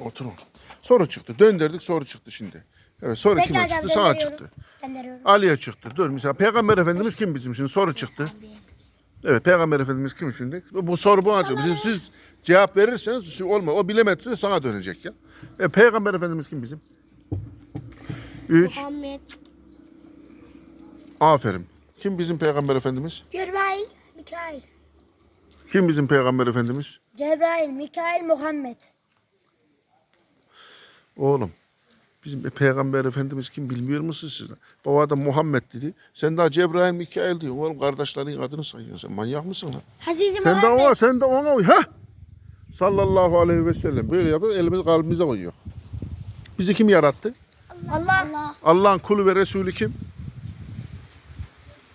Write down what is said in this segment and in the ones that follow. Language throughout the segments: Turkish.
Oturun. Soru çıktı. Döndürdük soru çıktı şimdi. Evet soru Bekle kime çıktı? Gönderiyorum. çıktı. Gönderiyorum. Ali'ye çıktı. Dur mesela Peygamber Efendimiz kim bizim şimdi? Soru çıktı. Evet Peygamber Efendimiz kim şimdi? Bu soru bu acaba. Siz, siz cevap verirseniz siz- olma. O bilemezse sana dönecek ya. E, Peygamber Efendimiz kim bizim? Üç. Muhammed. Aferin. Kim bizim Peygamber Efendimiz? Cebrail. Mikail. Kim bizim Peygamber Efendimiz? Cebrail, Mikail, Muhammed. Oğlum. Bizim Peygamber Efendimiz kim bilmiyor musunuz siz? Baba adam Muhammed dedi. Sen daha Cebrail, Mikail diyorsun. Oğlum kardeşlerin adını sayıyorsun. Sen manyak mısın lan? Hazreti Sen de Muhammed. ona, sen de ona uy. Ha? Sallallahu aleyhi ve sellem. Böyle yapıyor, elimizi kalbimize koyuyor. Bizi kim yarattı? Allah. Allah. Allah'ın kulu ve Resulü kim?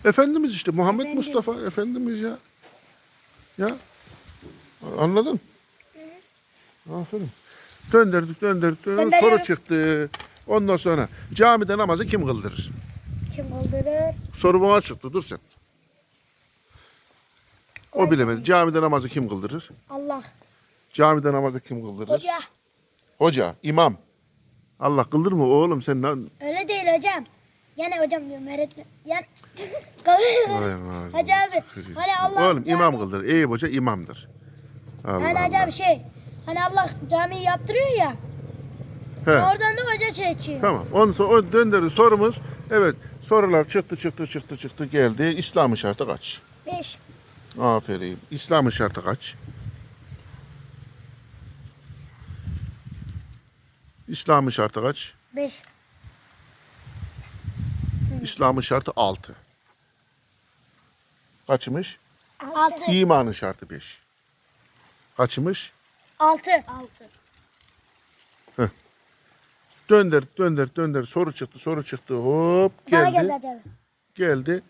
Efendimiz işte. Muhammed Mustafa Efendimiz ya. Ya. Anladın? Aferin. Döndürdük, döndürdük, döndürdük. Soru çıktı. Ondan sonra camide namazı kim kıldırır? Kim kıldırır? Soru bana çıktı. Dur sen. O bilemedi. Camide namazı kim kıldırır? Allah. Camide namazı kim kıldırır? Hoca. Hoca, imam. Allah kıldır mı oğlum sen lan? Öyle değil hocam. Gene hocam diyorum öğretmen. Yani Vay vay Hacı abi. Hani Allah Oğlum imam kıldır. Eyüp hoca imamdır. Allah Hani hacı abi şey. Hani Allah camiyi yaptırıyor ya. He, Oradan da hoca seçiyor. tamam. Ondan sonra o döndürdü sorumuz. Evet sorular çıktı çıktı çıktı çıktı geldi. İslam'ın şartı kaç? Beş. Aferin. İslam'ın şartı kaç? İslam'ın şartı kaç? Beş. İslam'ın şartı 6. Kaçmış? Altı. İmanın şartı 5. Kaçmış? Altı. Altı. Dönder, dönder, dönder. Soru çıktı, soru çıktı. Hop Bana geldi. geldi hacı abi. Geldi.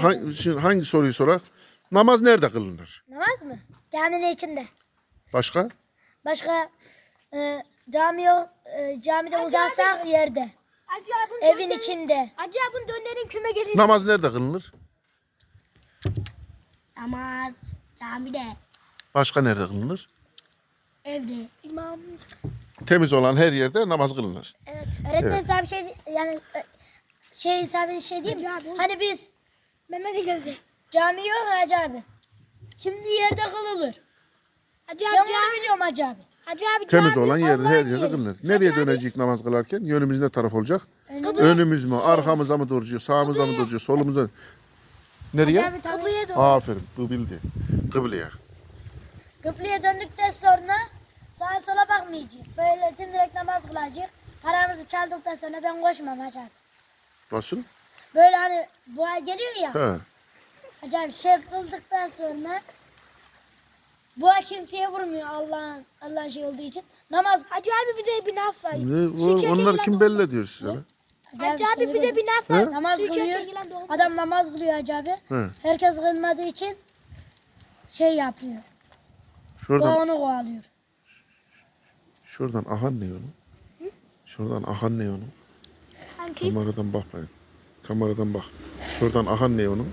Hangi, şimdi hangi soruyu sorar? Namaz nerede kılınır? Namaz mı? Caminin içinde. Başka? Başka e, cami yok. E, camiden uzaksak yerde. Hacı Evin içinde. Hacı abin dönerin küme gelir. Namaz nerede kılınır? Namaz camide, Başka nerede kılınır? evde. İmam. Temiz olan her yerde namaz kılınır. Evet. Öğretmenim sana bir şey yani e, şey bir şey diyeyim mi? Hacı abi. Hani biz Mehmet'e geldi. cami yok ya hacı abi. Şimdi yerde kılılır. Hacı Ben abi, bunu biliyorum hacı abi. Hacı abi Temiz cami, olan yerde her Allah'ın yerde kılınır. Nereye Hacı abi, dönecek namaz kılarken? Yönümüz ne taraf olacak? Önümüz- Önümüz mü? Arkamıza mı duracak? Sağımıza mı duracak? Solumuza mı? Nereye? Hacı abi tabii. Kapıya doğru. Aferin. Bu bildi. Kıbleye. Kıbleye döndükten sonra sağa sola bakmayacağız. Böyle dimdirek namaz kılacağız. Paramızı çaldıktan sonra ben koşmam abi. Nasıl? Böyle hani boğa geliyor ya. He. Hacı abi şey kıldıktan sonra boğa kimseye vurmuyor Allah'ın Allah'ın şey olduğu için. Namaz Hacı abi bir de bir laf var. Ne, o- onlar kim doğru. belli diyor size? lan? Hacı abi bir de bir laf He? var. Namaz kılıyor. doğru. Adam namaz kılıyor hacı abi. He. Herkes kılmadığı için şey yapıyor. Şuradan, onu kovalıyor. şuradan ahan ne onun? Şuradan ahan ne onun? Sanki Kameradan bak ben. Kameradan bak. Şuradan ahan ne onun?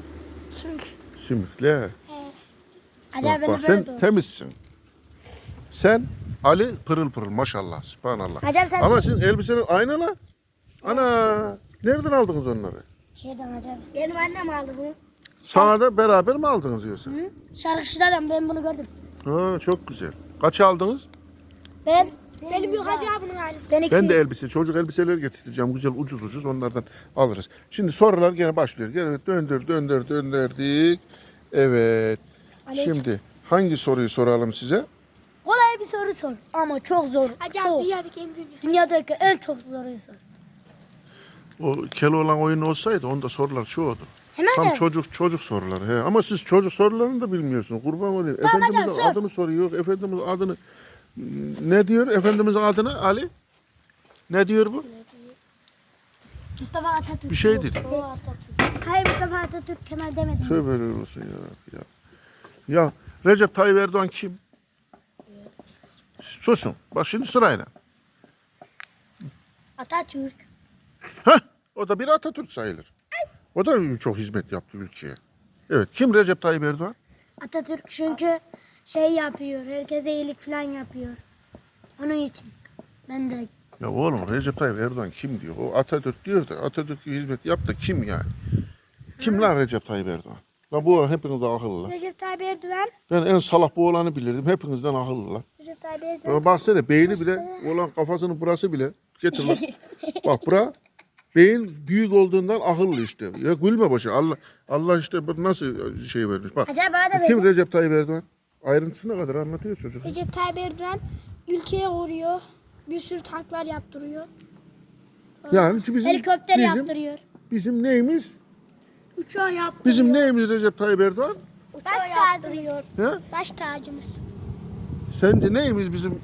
sümük. Sümükle. Hacı Bak bak sen böyle doğru. temizsin. Sen Ali pırıl pırıl maşallah. Subhanallah. Hacı abi sen Ama sizin elbisenin aynı la. Ana. Nereden aldınız onları? şeyden abi. Benim annem aldı bunu. Sana da beraber mi aldınız yoksa? Şarkıcılardan ben bunu gördüm. Ha, çok güzel. Kaç aldınız? Ben Benim yok Hacı abinin ailesi. ben Ben de elbise, çocuk elbiseleri getireceğim. Güzel ucuz ucuz onlardan alırız. Şimdi sorular gene başlıyor. Gene döndür döndür döndürdük. Evet. Şimdi hangi soruyu soralım size? kolay bir soru sor. Ama çok zor. Hacı Çok. dünyadaki en büyük Dünyadaki en çok soruyu sor. O Keloğlan oyunu olsaydı onda sorular çoğudu. Hemen Tam çocuk çocuk soruları. He. Ama siz çocuk sorularını da bilmiyorsunuz. Kurban olayım. Tamam hocam, Efendimizin sor. adını soruyor. Efendimizin adını ne diyor? Efendimizin adını Ali? Ne diyor bu? Mustafa Atatürk. Bir şey dedi. Hayır Mustafa Atatürk Kemal demedim. Tövbe olsun ya Rabbi ya. Ya Recep Tayyip Erdoğan kim? Susun. Bak şimdi sırayla. Atatürk. Heh, o da bir Atatürk sayılır. O da çok hizmet yaptı ülkeye. Evet. Kim Recep Tayyip Erdoğan? Atatürk çünkü şey yapıyor. Herkese iyilik falan yapıyor. Onun için. Ben de Ya oğlum Recep Tayyip Erdoğan kim diyor? O Atatürk diyor da Atatürk'e hizmet yap da kim yani? Kim lan Recep Tayyip Erdoğan? La bu hepiniz de akıllı lan. Recep Tayyip Erdoğan. Ben en salak bu olanı bilirdim. Hepinizden akıllı lan. Recep Tayyip Erdoğan. Ama baksana beyni bile, olan kafasının burası bile. Getir lan. Bak bura beyin büyük olduğundan akıllı işte. Ya gülme boşa. Allah Allah işte bu nasıl şey vermiş. Bak. acaba da Kim verin. Recep Tayyip Erdoğan? Ayrıntısına kadar anlatıyor çocuk. Recep Tayyip Erdoğan ülkeye uğruyor. Bir sürü tanklar yaptırıyor. Yani bizim Helikopter bizim, yaptırıyor. bizim neyimiz? Uçağı yaptırıyor. Bizim neyimiz Recep Tayyip Erdoğan? Baş tacımız. He? Baş tacımız. Sence neyimiz bizim?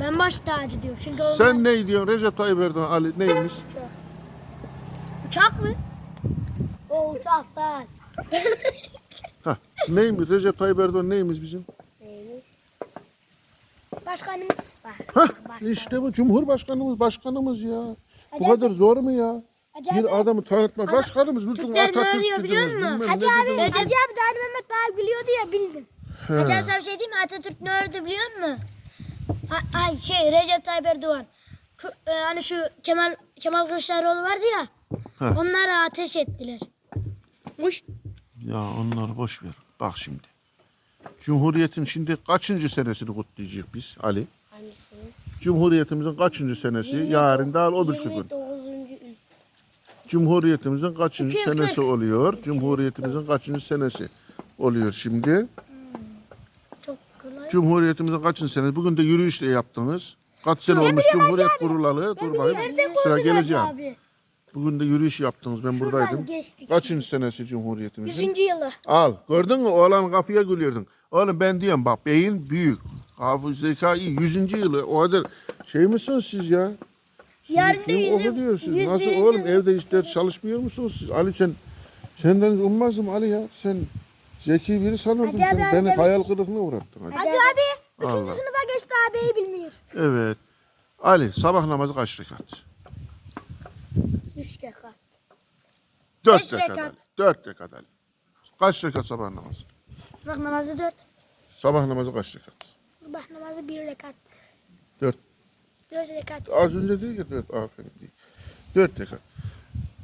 Ben baş tacı diyorum. Çünkü onlar Sen ne diyorsun Recep Tayyip Erdoğan Ali neyimiz? Uçak mı? O uçaklar. Ha, neyimiz Recep Tayyip Erdoğan neyimiz bizim? Başkanımız var. Ha, işte bu Cumhurbaşkanımız başkanımız ya. Bu kadar zor mu ya? Bir adamı tanıtma. Başkanımız lütfen Türkler ne Atatürk arıyor biliyor dediniz, musun? bilmem Hacı ne abi, dediniz. Hacı abi daha Mehmet daha biliyordu ya bildim. Acaba sana bir şey diyeyim mi? Atatürk ne ördü biliyor musun? Ha, ay şey Recep Tayyip Erdoğan. Kı- e, hani şu Kemal Kemal Kılıçdaroğlu vardı ya. Heh. Onlara ateş ettiler. Uş. Ya onları boş ver. Bak şimdi. Cumhuriyetin şimdi kaçıncı senesini kutlayacak biz Ali? Cumhuriyetimizin kaçıncı senesi? Yarın daha o bir gün. 9. Cumhuriyetimizin kaçıncı 240. senesi oluyor? Cumhuriyetimizin kaçıncı senesi oluyor şimdi? Çok kolay. Cumhuriyetimizin kaçıncı senesi? Bugün de yürüyüşle yaptınız. Kaç sene olmuş Cumhuriyet kurulalı? Dur bakayım. Sıra geleceğim. Abi. Bugün de yürüyüş yaptınız. Ben buradaydım. geçtik. Kaçıncı senesi Cumhuriyetimizin? 100. yılı. Al. Gördün mü? Oğlan kafaya gülüyordun. Oğlum ben diyorum bak beyin büyük. Hafız zeka iyi. Yüzüncü yılı. O kadar şey misiniz siz ya? Siz Yarın da kim yüzü- okuyorsunuz? yüz Nasıl birinci oğlum evde işler çalışmıyor musunuz siz? Ali sen senden ummazdım Ali ya. Sen zeki biri sanırdım Hacı sen. Beni demiş- hayal kırıklığına uğrattın. Hadi. Hacı abi Allah. 3. sınıfa geçti abi bilmiyor. Evet. Ali sabah namazı kaç rekat? 3 rekat. Dört Beş rekat. rekat. Dört rekat Ali. Kaç rekat sabah namazı? Bak namazı dört. Sabah namazı kaç rekat? Sabah namazı 1 rekat. Dört. 4 rekat. Az önce değil ki dört. Aferin değil. Dört rekat.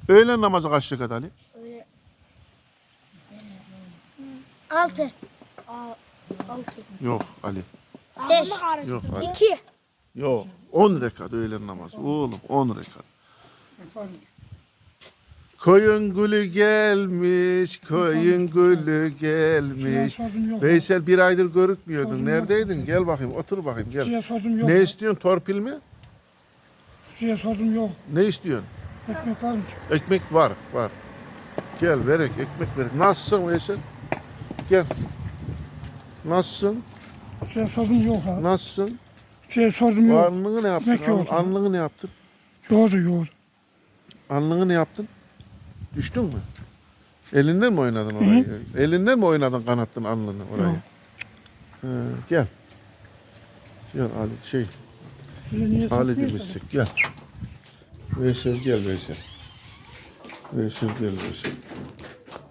Öğlen namazı kaç rekat Ali? Altı. 6. Yok Ali. Beş. Yok Ali. 2. Yok. On rekat öğlen namazı. Oğlum on rekat. Koyun gülü gelmiş, koyun gülü gelmiş. sordum yok. Veysel bir aydır görükmüyordun. Neredeydin? Gel bakayım, otur bakayım Suya gel. sordum yok. Ne istiyorsun? Torpil mi? Suya sordum yok. Ne istiyorsun? Ekmek var mı? ki? Ekmek var, var. Gel verek, ekmek verek. Nasılsın Veysel? Gel. Nasılsın? Suya sordum yok ha. Nasılsın? Suya sordum yok. Alnını ne yaptın? Ekmek yok. Al- Alnını ne yaptın? Yoğurdu yoğurdu. Alnını ne yaptın? Düştün mü? Elinden mi oynadın orayı? Elinden mi oynadın kanattın alnını orayı? Yok. He, gel. Gel Ali şey Ali sordun? demişsek gel. Veysel gel Veysel. Veysel gel Veysel.